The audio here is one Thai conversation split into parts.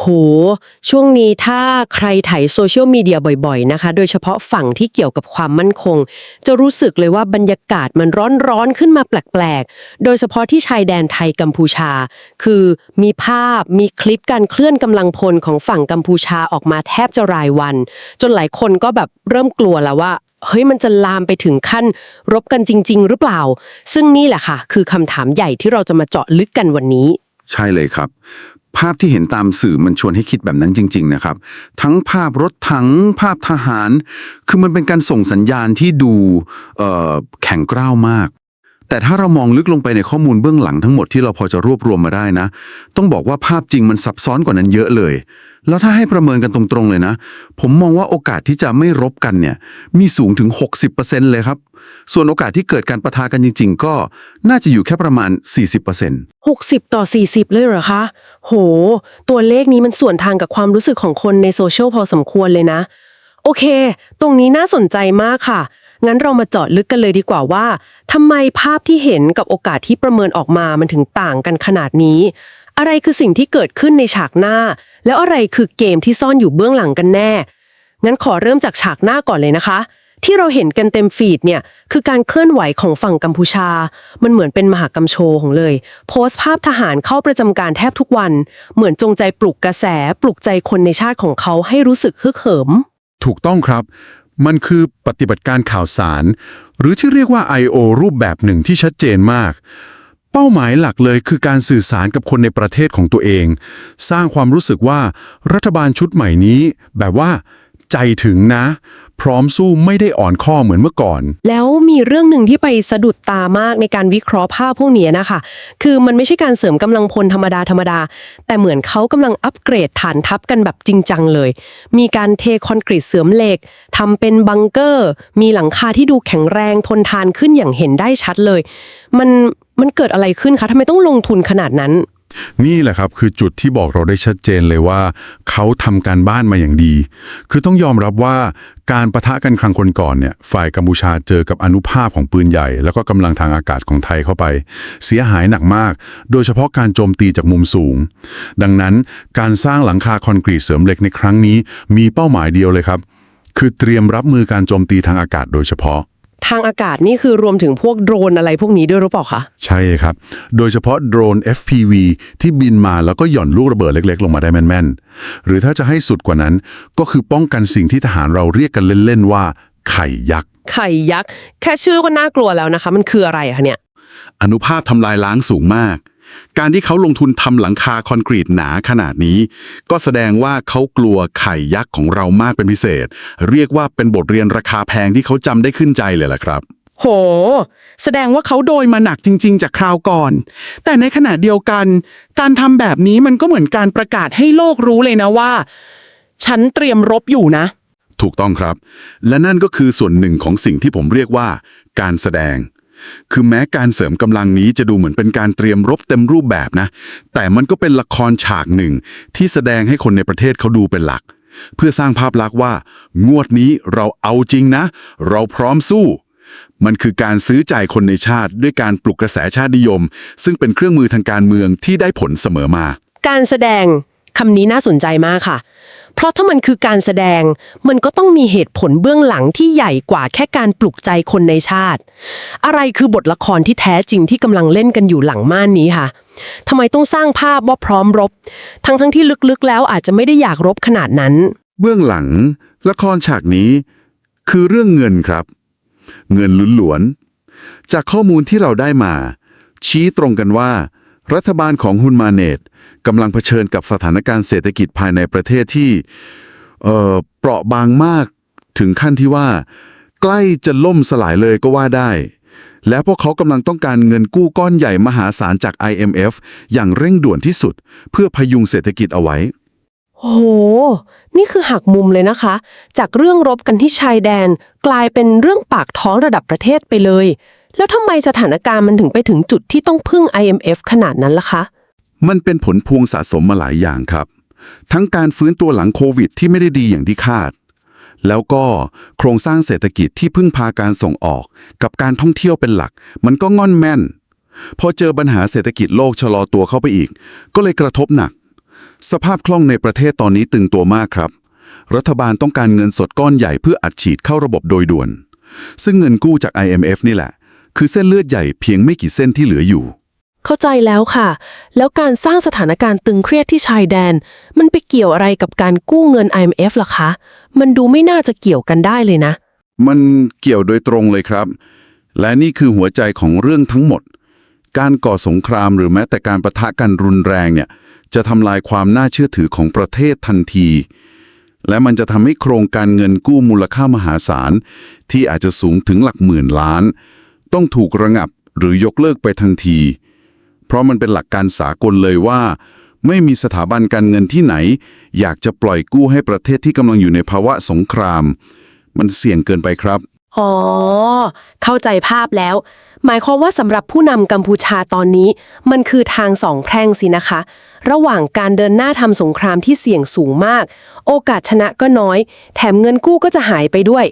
โห ช่วงนี้ถ้าใครไถโซเชียลมีเดียบ่อยๆนะคะ โดยเฉพาะฝั่งที่เกี่ยวกับความมั่นคง จะรู้สึกเลยว่าบรรยากาศมันร้อนๆขึ้นมาแปลกๆ โดยเฉพาะที่ชายแดนไทยกัมพูชา คือมีภาพมีคลิปการเคลื่อนกำลังพลของฝั่งกัมพูชาออกมาแทบจะรายวัน จนหลายคนก็แบบเริ่มกลัวแล้วว่าเฮ้ยมันจะลามไปถึงขั้นรบกันจริง ๆ หรือเปล่า ซึ่งนี่แหละค่ะ คือคำถามใหญ่ที่เราจะมาเจาะลึกกันวันนี้ ใช่เลยครับ ภาพที่เห็นตามสื่อมันชวนให้คิดแบบนั้นจริง ๆ นะครับ ทั้งภาพรถถังภาพทหาร คือมันเป็นการส่งสัญญาณที่ดูแข็งกร้าวมาก แต่ถ้าเรามองลึกลงไปในข้อมูลเบื้องหลังทั้งหมดที่เราพอจะรวบรวมมาได้นะ ต้องบอกว่าภาพจริงมันซับซ้อนกว่านั้นเยอะเลย แล้วถ้าให้ประเมินกันตรงๆเลยนะ ผมมองว่าโอกาสที่จะไม่รบกันเนี่ยมีสูงถึง 60%เลยครับ ส่วนโอกาสที่เกิดการประทะกันจริง ๆ ก็น่าจะอยู่แค่ประมาณ 40% 60 ต่อ 40 เลยเหรอคะ โห ตัวเลขนี้มันส่วนทางกับความรู้สึกของคนในโซเชียลพอสมควรเลยนะ โอเค ตรงนี้น่าสนใจมากค่ะ งั้นเรามาเจาะลึกกันเลยดีกว่าว่าทำไมภาพที่เห็นกับโอกาสที่ประเมินออกมามันถึงต่างกันขนาดนี้ อะไรคือสิ่งที่เกิดขึ้นในฉากหน้า แล้วอะไรคือเกมที่ซ่อนอยู่เบื้องหลังกันแน่ งั้นขอเริ่มจากฉากหน้าก่อนเลยนะคะ ที่เราเห็นกันเต็มฟีดเนี่ยคือการเคลื่อนไหวของฝั่งกัมพูชา มันเหมือนเป็นมหากรรมโชว์ของเลย โพสต์ภาพทหารเข้าประจำการแทบทุกวัน เหมือนจงใจปลุกกระแส ปลุกใจคนในชาติของเขาให้รู้สึกฮึกเหิมถูกต้องครับ มันคือปฏิบัติการข่าวสาร หรือที่เรียกว่า I.O. รูปแบบหนึ่งที่ชัดเจนมาก เป้าหมายหลักเลยคือการสื่อสารกับคนในประเทศของตัวเอง สร้างความรู้สึกว่ารัฐบาลชุดใหม่นี้ แบบว่า ใจถึงนะ พร้อมสู้ไม่ได้อ่อนข้อเหมือนเมื่อก่อน แล้วมีเรื่องหนึ่งที่ไปสะดุดตามากในการวิเคราะห์ภาพพวกนี้นะคะ คือมันไม่ใช่การเสริมกำลังพลธรรมดาธรรมดา แต่เหมือนเขากำลังอัปเกรดฐานทัพกันแบบจริงจังเลย มีการเทคอนกรีตเสริมเหล็กทำเป็นบังเกอร์ มีหลังคาที่ดูแข็งแรงทนทานขึ้นอย่างเห็นได้ชัดเลย มันมันเกิดอะไรขึ้นคะทำไมต้องลงทุนขนาดนั้น นี่แหละครับคือจุดที่บอกเราได้ชัดเจนเลยว่า เขาทำการบ้านมาอย่างดี คือต้องยอมรับว่าการประทะกันครั้งคนก่อนเนี่ย ฝ่ายกัมพูชาเจอกับอนุภาพของปืนใหญ่ แล้วก็กำลังทางอากาศของไทยเข้าไป เสียหายหนักมาก โดยเฉพาะการโจมตีจากมุมสูง ดังนั้นการสร้างหลังคาคอนกรีตเสริมเหล็กในครั้งนี้ มีเป้าหมายเดียวเลยครับ คือเตรียมรับมือการโจมตีทางอากาศโดยเฉพาะ ทางอากาศนี่คือรวมถึงพวกโดรนอะไรพวกนี้ด้วยหรือเปล่าคะ ใช่ครับ โดยเฉพาะโดรน FPV ที่บินมาแล้วก็หย่อนลูกระเบิดเล็กๆ ลงมาได้แม่นๆ หรือถ้าจะให้สุดกว่านั้น ก็คือป้องกันสิ่งที่ทหารเราเรียกกันเล่นๆว่า ไข่ยักษ์ ไข่ยักษ์ แค่ชื่อก็น่ากลัวแล้วนะคะ มันคืออะไรคะเนี่ย อนุภาพทำลายล้างสูงมาก การที่เขาลงทุนทำหลังคาคอนกรีตหนาขนาดนี้ ก็แสดงว่าเขากลัวไข่ยักษ์ของเรามากเป็นพิเศษ เรียกว่าเป็นบทเรียนราคาแพงที่เขาจำได้ขึ้นใจเลยล่ะครับ โห แสดงว่าเขาโดยมาหนักจริง ๆ จากคราวก่อน แต่ในขณะเดียวกัน การทำแบบนี้มันก็เหมือนการประกาศให้โลกรู้เลยนะว่า ฉันเตรียมรบอยู่นะ ถูกต้องครับ และนั่นก็คือส่วนหนึ่งของสิ่งที่ผมเรียกว่า การแสดง คือแม้การเสริมกำลังนี้จะดูเหมือนเป็นการเตรียมรบเต็มรูปแบบนะ แต่มันก็เป็นละครฉากหนึ่ง ที่แสดงให้คนในประเทศเขาดูเป็นหลัก เพื่อสร้างภาพลักษณ์ว่า งวดนี้เราเอาจริงนะ เราพร้อมสู้ มันคือการซื้อใจคนในชาติด้วยการปลุกกระแสชาตินิยม ซึ่งเป็นเครื่องมือทางการเมืองที่ได้ผลเสมอมา การแสดง คำนี้น่าสนใจมากค่ะ เพราะถ้ามันคือการแสดง มันก็ต้องมีเหตุผลเบื้องหลังที่ใหญ่กว่าแค่การปลุกใจคนในชาติ อะไรคือบทละครที่แท้จริงที่กำลังเล่นกันอยู่หลังม่านนี้ค่ะทำไมต้องสร้างภาพว่าพร้อมรบ ทั้งๆที่ลึกๆ แล้วอาจจะไม่ได้อยากรบขนาดนั้น เบื้องหลัง ละครฉากนี้ คือเรื่องเงินครับ เงินล้วนๆจากข้อมูลที่เราได้มา ชี้ตรงกันว่า รัฐบาลของฮุนมาเนตกำลังเผชิญกับสถานการณ์เศรษฐกิจภายในประเทศที่เอ่อเปราะบางมากถึงขั้นที่ว่า ใกล้จะล่มสลายเลยก็ว่าได้ และพวกเขากำลังต้องการเงินกู้ก้อนใหญ่มหาศาลจาก IMF อย่างเร่งด่วนที่สุด เพื่อพยุงเศรษฐกิจเอาไว้ โห นี่คือหักมุมเลยนะคะ จากเรื่องรบกันที่ชายแดน กลายเป็นเรื่องปากท้องระดับประเทศไปเลย แล้วทำไมสถานการณ์มันถึงไปถึงจุดที่ต้องพึ่ง IMF ขนาดนั้นล่ะคะ มันเป็นผลพวงสะสมมาหลายอย่างครับ ทั้งการฟื้นตัวหลังโควิดที่ไม่ได้ดีอย่างที่คาด แล้วก็โครงสร้างเศรษฐกิจที่พึ่งพาการส่งออก กับการท่องเที่ยวเป็นหลัก มันก็ง่อนแม่น พอเจอปัญหาเศรษฐกิจโลกชะลอตัวเข้าไปอีก ก็เลยกระทบหนัก สภาพคล่องในประเทศตอนนี้ตึงตัวมากครับ รัฐบาลต้องการเงินสดก้อนใหญ่เพื่ออัดฉีดเข้าระบบโดยด่วน ซึ่งเงินกู้จาก IMF นี่แหละ คือเส้นเลือดใหญ่เพียงไม่กี่เส้นที่เหลืออยู่ เข้าใจแล้วค่ะ แล้วการสร้างสถานการณ์ตึงเครียดที่ชายแดน มันไปเกี่ยวอะไรกับการกู้เงิน IMF ล่ะคะ มันดูไม่น่าจะเกี่ยวกันได้เลยนะ มันเกี่ยวโดยตรงเลยครับ และนี่คือหัวใจของเรื่องทั้งหมด การก่อสงครามหรือแม้แต่การประทะกันรุนแรงเนี่ยจะทำลายความน่าเชื่อถือของประเทศทันที และมันจะทำให้โครงการเงินกู้มูลค่ามหาศาล ที่อาจจะสูงถึงหลักหมื่นล้าน ต้องถูกระงับหรือยกเลิกไปทันที เพราะมันเป็นหลักการสากลเลยว่า ไม่มีสถาบันการเงินที่ไหน อยากจะปล่อยกู้ให้ประเทศที่กำลังอยู่ในภาวะสงคราม มันเสี่ยงเกินไปครับ อ๋อ เข้าใจภาพแล้ว หมายความว่าสำหรับผู้นำกัมพูชาตอนนี้ มันคือทางสองแพร่งสินะคะ ระหว่างการเดินหน้าทำสงครามที่เสี่ยงสูงมาก โอกาสชนะก็น้อย แถมเงินกู้ก็จะหายไปด้วย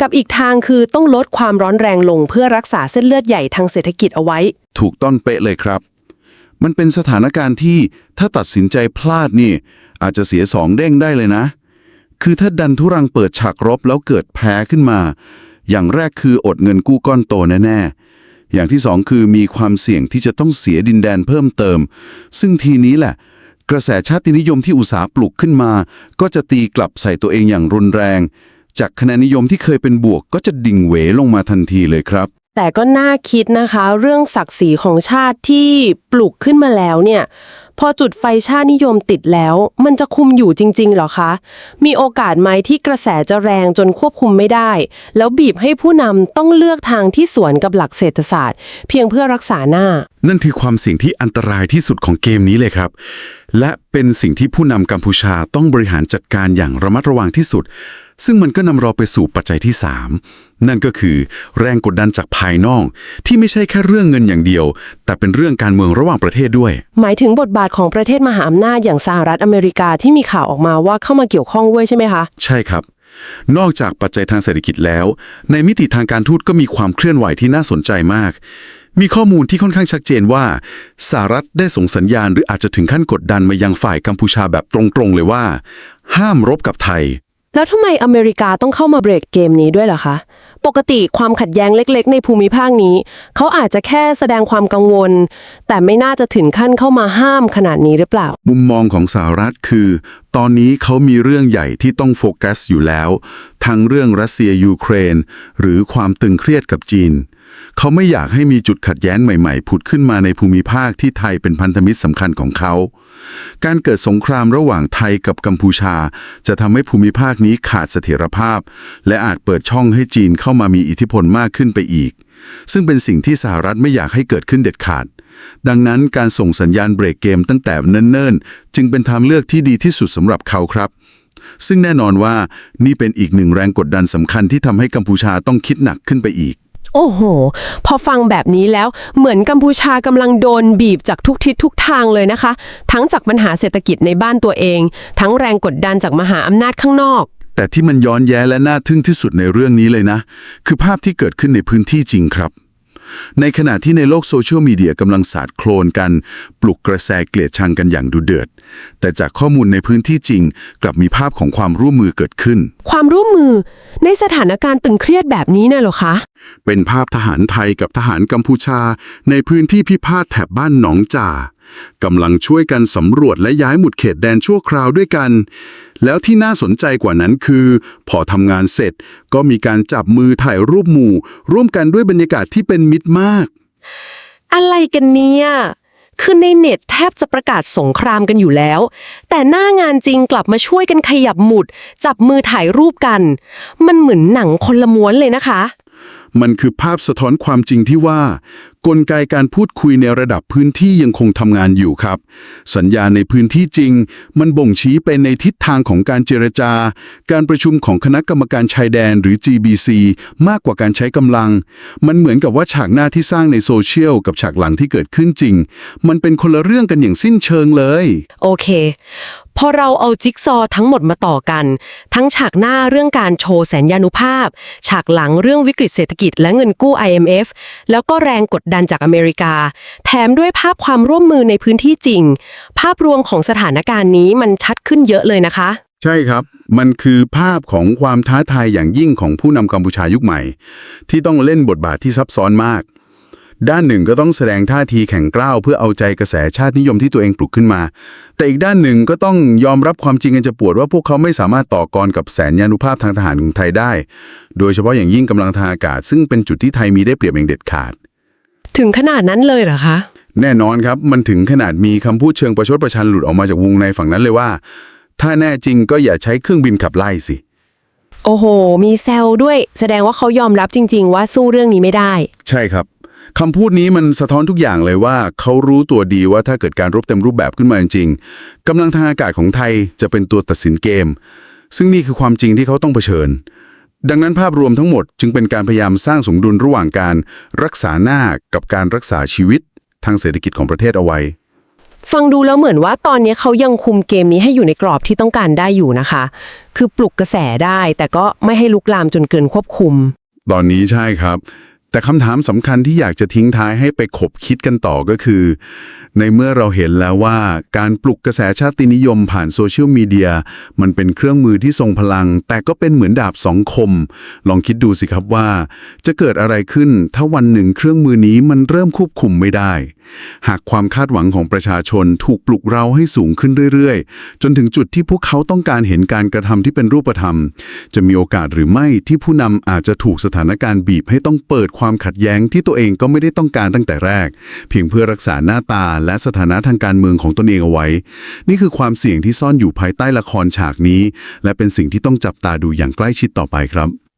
กับอีกทางคือต้องลดความร้อนแรงลงเพื่อรักษาเส้นเลือดใหญ่ทางเศรษฐกิจเอาไว้ ถูกต้นเป๊ะเลยครับ มันเป็นสถานการณ์ที่ถ้าตัดสินใจพลาดนี่ อาจจะเสียสองเด้งได้เลยนะ คือถ้าดันทุรังเปิดฉากรบแล้วเกิดแพ้ขึ้นมา อย่างแรกคืออดเงินกู้ก้อนโตแน่ๆ อย่างที่สองคือมีความเสี่ยงที่จะต้องเสียดินแดนเพิ่มเติม ซึ่งทีนี้แหละกระแสชาตินิยมที่อุตสาหปลุกขึ้นมา ก็จะตีกลับใส่ตัวเองอย่างรุนแรง จากคะแนนนิยมที่เคยเป็นบวกก็จะดิ่งเหวลงมาทันทีเลยครับ แต่ก็น่าคิดนะคะ เรื่องศักดิ์ศรีของชาติที่ปลุกขึ้นมาแล้วเนี่ย พอจุดไฟชาตินิยมติดแล้ว มันจะคุมอยู่จริง ๆ หรอคะ มีโอกาสไหมที่กระแสจะแรงจนควบคุมไม่ได้ แล้วบีบให้ผู้นำต้องเลือกทางที่สวนกับหลักเศรษฐศาสตร์ เพียงเพื่อรักษาหน้า นั่นคือความเสี่ยงที่อันตรายที่สุดของเกมนี้เลยครับ และเป็นสิ่งที่ผู้นำกัมพูชาต้องบริหารจัดการอย่างระมัดระวังที่สุด ซึ่งมันก็นำเราไปสู่ปัจจัยที่ 3 นั่นก็คือ แรงกดดันจากภายนอก ที่ไม่ใช่แค่เรื่องเงินอย่างเดียว แต่เป็นเรื่องการเมืองระหว่างประเทศด้วย หมายถึงบทบาทของประเทศมหาอำนาจอย่างสหรัฐอเมริกาที่มีข่าวออกมาว่าเข้ามาเกี่ยวข้องด้วยใช่ไหมคะ ใช่ครับ นอกจากปัจจัยทางเศรษฐกิจแล้ว ในมิติทางการทูตก็มีความเคลื่อนไหวที่น่าสนใจมาก มีข้อมูลที่ค่อนข้างชัดเจนว่าสหรัฐได้ส่งสัญญาณ หรืออาจจะถึงขั้นกดดันมายังฝ่ายกัมพูชาแบบตรงๆเลยว่า ห้ามรบกับไทย แล้วทำไมอเมริกาต้องเข้ามาเบรกเกมนี้ด้วยล่ะคะ ปกติความขัดแย้งเล็ก ๆ ในภูมิภาคนี้ เขาอาจจะแค่แสดงความกังวล แต่ไม่น่าจะถึงขั้นเข้ามาห้ามขนาดนี้หรือเปล่า มุมมองของสหรัฐคือ ตอนนี้เขามีเรื่องใหญ่ที่ต้องโฟกัสอยู่แล้ว ทั้งเรื่องรัสเซียยูเครน หรือความตึงเครียดกับจีน เขาไม่อยากให้มีจุดขัดแย้งใหม่ๆ ผุดขึ้นมาในภูมิภาคที่ไทยเป็นพันธมิตรสำคัญของเขา การเกิดสงครามระหว่างไทยกับกัมพูชา จะทำให้ภูมิภาคนี้ขาดเสถียรภาพ และอาจเปิดช่องให้จีนเข้ามามีอิทธิพลมากขึ้นไปอีก ซึ่งเป็นสิ่งที่สหรัฐไม่อยากให้เกิดขึ้นเด็ดขาด ดังนั้นการส่งสัญญาณเบรกเกมตั้งแต่เนิ่นๆ จึงเป็นทางเลือกที่ดีที่สุดสำหรับเขาครับซึ่งแน่นอนว่านี่เป็นอีกหนึ่งแรงกดดันสำคัญที่ทำให้กัมพูชาต้องคิดหนักขึ้นไปอีก โอ้โห พอฟังแบบนี้แล้วเหมือนกัมพูชากำลังโดนบีบจากทุกทิศทุกทางเลยนะคะ ทั้งจากปัญหาเศรษฐกิจในบ้านตัวเอง ทั้งแรงกดดันจากมหาอำนาจข้างนอก แต่ที่มันย้อนแย้และน่าทึ่งที่สุดในเรื่องนี้เลยนะ คือภาพที่เกิดขึ้นในพื้นที่จริงครับ ในขณะที่ในโลกโซเชียลมีเดียกำลังสาดโคลนกัน ปลุกกระแสเกลียดชังกันอย่างดุเดือด แต่จากข้อมูลในพื้นที่จริง กลับมีภาพของความร่วมมือเกิดขึ้น ความร่วมมือในสถานการณ์ตึงเครียดแบบนี้น่ะเหรอคะ เป็นภาพทหารไทยกับทหารกัมพูชา ในพื้นที่พิพาทแถบบ้านหนองจ่ากำลังช่วยกันสำรวจและย้ายหมุดเขตแดนชั่วคราวด้วยกัน แล้วที่น่าสนใจกว่านั้นคือ พอทำงานเสร็จก็มีการจับมือถ่ายรูปหมู่ ร่วมกันด้วยบรรยากาศที่เป็นมิตรมาก อะไรกันเนี่ย คือในเน็ตแทบจะประกาศสงครามกันอยู่แล้ว แต่หน้างานจริงกลับมาช่วยกันขยับหมุด จับมือถ่ายรูปกัน มันเหมือนหนังคนละม้วนเลยนะคะ มันคือภาพสะท้อนความจริงที่ว่า กลไกการพูดคุยในระดับพื้นที่ยังคงทำงานอยู่ครับ สัญญาในพื้นที่จริง มันบ่งชี้ไปในทิศทางของการเจรจา การประชุมของคณะกรรมการชายแดนหรือ GBC มากกว่าการใช้กำลัง มันเหมือนกับว่าฉากหน้าที่สร้างในโซเชียลกับฉากหลังที่เกิดขึ้นจริง มันเป็นคนละเรื่องกันอย่างสิ้นเชิงเลย โอเค พอเราเอาจิ๊กซอทั้งหมดมาต่อกัน ทั้งฉากหน้าเรื่องการโชว์แสนยานุภาพ ฉากหลังเรื่องวิกฤตเศรษฐกิจและเงินกู้ IMF แล้วก็แรงกดดันจากอเมริกา แถมด้วยภาพความร่วมมือในพื้นที่จริง ภาพรวมของสถานการณ์นี้มันชัดขึ้นเยอะเลยนะคะ ใช่ครับ มันคือภาพของความท้าทายอย่างยิ่งของผู้นำกัมพูชายุคใหม่ ที่ต้องเล่นบทบาทที่ซับซ้อนมาก ด้านหนึ่งก็ต้องแสดงท่าทีแข็งกร้าวเพื่อเอาใจกระแสชาตินิยมที่ตัวเองปลุกขึ้นมา แต่อีกด้านหนึ่งก็ต้องยอมรับความจริงกันจะปวดว่าพวกเขาไม่สามารถต่อกรกับแสนยานุภาพทางทหารของไทยได้ โดยเฉพาะอย่างยิ่งกำลังทางอากาศ ซึ่งเป็นจุดที่ไทยมีได้เปรียบอย่างเด็ดขาด ถึงขนาดนั้นเลยเหรอคะแน่นอนครับ มันถึงขนาดมีคำพูดเชิงประชดประชันหลุดออกมาจากวงในฝั่งนั้นเลยว่า ถ้าแน่จริงก็อย่าใช้เครื่องบินขับไล่สิ โอ้โห มีแซวด้วย แสดงว่าเขายอมรับจริง ๆ ว่าสู้เรื่องนี้ไม่ได้ ใช่ครับ คำพูดนี้มันสะท้อนทุกอย่างเลยว่าเขารู้ตัวดีว่าถ้าเกิดการรบเต็มรูปแบบขึ้นมาจริงๆกำลังทางอากาศของไทยจะเป็นตัวตัดสินเกม ซึ่งนี่คือความจริงที่เขาต้องเผชิญ ดังนั้นภาพรวมทั้งหมดจึงเป็นการพยายามสร้างสมดุลระหว่างการรักษาหน้ากับการรักษาชีวิตทางเศรษฐกิจของประเทศเอาไว้ ฟังดูแล้วเหมือนว่าตอนนี้เขายังคุมเกมนี้ให้อยู่ในกรอบที่ต้องการได้อยู่นะคะ คือปลุกกระแสได้แต่ก็ไม่ให้ลุกลามจนเกินควบคุม ตอนนี้ใช่ครับ แต่คำถามสำคัญที่อยากจะทิ้งท้ายให้ไปขบคิดกันต่อก็คือ ในเมื่อเราเห็นแล้วว่าการปลุกกระแสชาตินิยมผ่านโซเชียลมีเดียมันเป็นเครื่องมือที่ทรงพลัง แต่ก็เป็นเหมือนดาบสองคม ลองคิดดูสิครับว่า จะเกิดอะไรขึ้นถ้าวันหนึ่งเครื่องมือนี้มันเริ่มควบคุมไม่ได้ หากความคาดหวังของประชาชนถูกปลุกเราให้สูงขึ้นเรื่อยๆ จนถึงจุดที่พวกเขาต้องการเห็นการกระทำที่เป็นรูปธรรม จะมีโอกาสหรือไม่ที่ผู้นำอาจจะถูกสถานการณ์บีบให้ต้องเปิดความขัดแย้งที่ตัวเองก็ไม่ได้ต้องการตั้งแต่แรก เพียงเพื่อรักษาหน้าตาและสถานะทางการเมืองของตนเองเอาไว้ นี่คือความเสี่ยงที่ซ่อนอยู่ภายใต้ละครฉากนี้ และเป็นสิ่งที่ต้องจับตาดูอย่างใกล้ชิดต่อไปครับ